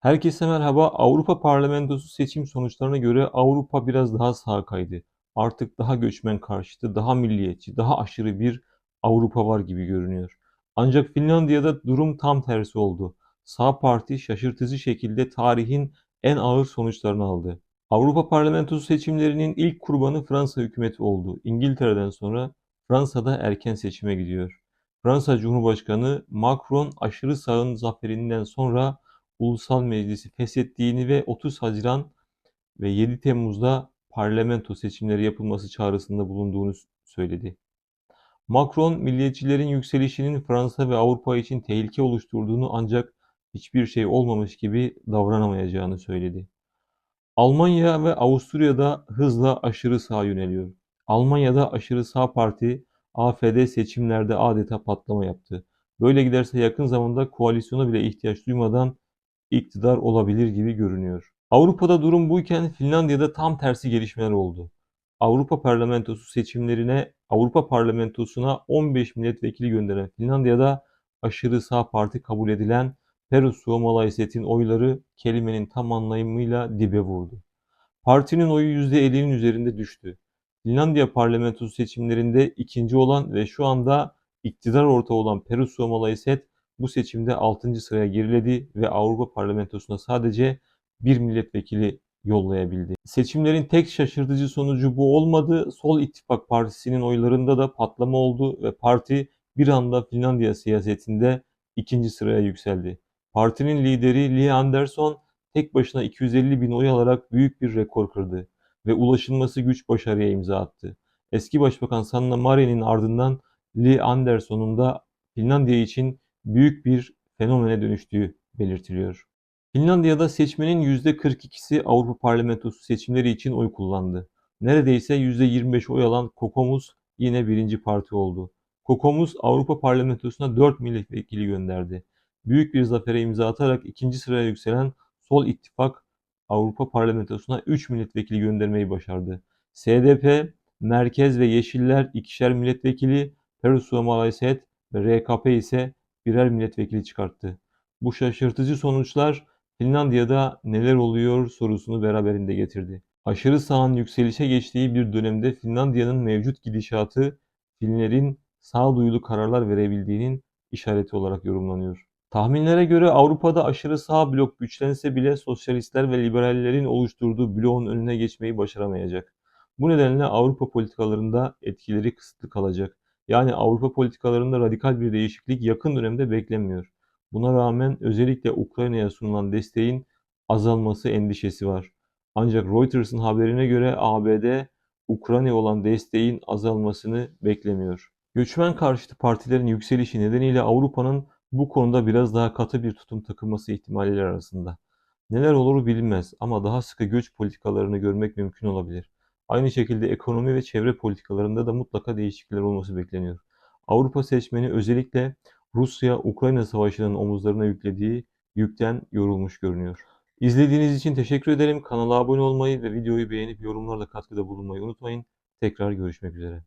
Herkese merhaba. Avrupa Parlamentosu seçim sonuçlarına göre Avrupa biraz daha sağa kaydı. Artık daha göçmen karşıtı, daha milliyetçi, daha aşırı bir Avrupa var gibi görünüyor. Ancak Finlandiya'da durum tam tersi oldu. Sağ parti şaşırtıcı şekilde tarihin en ağır sonuçlarını aldı. Avrupa Parlamentosu seçimlerinin ilk kurbanı Fransa hükümeti oldu. İngiltere'den sonra Fransa'da erken seçime gidiyor. Fransa Cumhurbaşkanı Macron aşırı sağın zaferinden sonra Ulusal Meclisi feshettiğini ve 30 Haziran ve 7 Temmuz'da parlamento seçimleri yapılması çağrısında bulunduğunu söyledi. Macron, milliyetçilerin yükselişinin Fransa ve Avrupa için tehlike oluşturduğunu ancak hiçbir şey olmamış gibi davranamayacağını söyledi. Almanya ve Avusturya'da hızla aşırı sağa yöneliyor. Almanya'da aşırı sağ parti AfD seçimlerde adeta patlama yaptı. Böyle giderse yakın zamanda koalisyona bile ihtiyaç duymadan iktidar olabilir gibi görünüyor. Avrupa'da durum buyken Finlandiya'da tam tersi gelişmeler oldu. Avrupa Parlamentosu seçimlerine Avrupa Parlamentosu'na 15 milletvekili gönderen Finlandiya'da aşırı sağ parti kabul edilen Perussuomalaiset'in oyları kelimenin tam anlamıyla dibe vurdu. Partinin oyu %50'nin üzerinde düştü. Finlandiya parlamentosu seçimlerinde ikinci olan ve şu anda iktidar ortağı olan Perussuomalaiset bu seçimde 6. sıraya geriledi ve Avrupa Parlamentosu'na sadece bir milletvekili yollayabildi. Seçimlerin tek şaşırtıcı sonucu bu olmadı. Sol İttifak Partisi'nin oylarında da patlama oldu ve parti bir anda Finlandiya siyasetinde ikinci sıraya yükseldi. Partinin lideri Li Andersson tek başına 250 bin oy alarak büyük bir rekor kırdı ve ulaşılması güç başarıya imza attı. Eski Başbakan Sanna Marin'in ardından Li Andersson'un da Finlandiya için büyük bir fenomene dönüştüğü belirtiliyor. Finlandiya'da seçmenin %42'si Avrupa Parlamentosu seçimleri için oy kullandı. Neredeyse %25 oy alan Kokomus yine birinci parti oldu. Kokomus Avrupa Parlamentosu'na 4 milletvekili gönderdi. Büyük bir zafere imza atarak ikinci sıraya yükselen Sol İttifak Avrupa Parlamentosu'na 3 milletvekili göndermeyi başardı. SDP, Merkez ve Yeşiller ikişer milletvekili, Perussuomalaiset ve RKP ise birer milletvekili çıkarttı. Bu şaşırtıcı sonuçlar Finlandiya'da neler oluyor sorusunu beraberinde getirdi. Aşırı sağın yükselişe geçtiği bir dönemde Finlandiya'nın mevcut gidişatı Finlerin sağduyulu kararlar verebildiğinin işareti olarak yorumlanıyor. Tahminlere göre Avrupa'da aşırı sağ blok güçlense bile sosyalistler ve liberallerin oluşturduğu bloğun önüne geçmeyi başaramayacak. Bu nedenle Avrupa politikalarında etkileri kısıtlı kalacak. Yani Avrupa politikalarında radikal bir değişiklik yakın dönemde beklenmiyor. Buna rağmen özellikle Ukrayna'ya sunulan desteğin azalması endişesi var. Ancak Reuters'ın haberine göre ABD Ukrayna'ya olan desteğin azalmasını beklemiyor. Göçmen karşıtı partilerin yükselişi nedeniyle Avrupa'nın bu konuda biraz daha katı bir tutum takılması ihtimalleri arasında. Neler olur bilinmez ama daha sıkı göç politikalarını görmek mümkün olabilir. Aynı şekilde ekonomi ve çevre politikalarında da mutlaka değişiklikler olması bekleniyor. Avrupa seçmeni özellikle Rusya-Ukrayna savaşının omuzlarına yüklediği yükten yorulmuş görünüyor. İzlediğiniz için teşekkür ederim. Kanala abone olmayı ve videoyu beğenip yorumlarla katkıda bulunmayı unutmayın. Tekrar görüşmek üzere.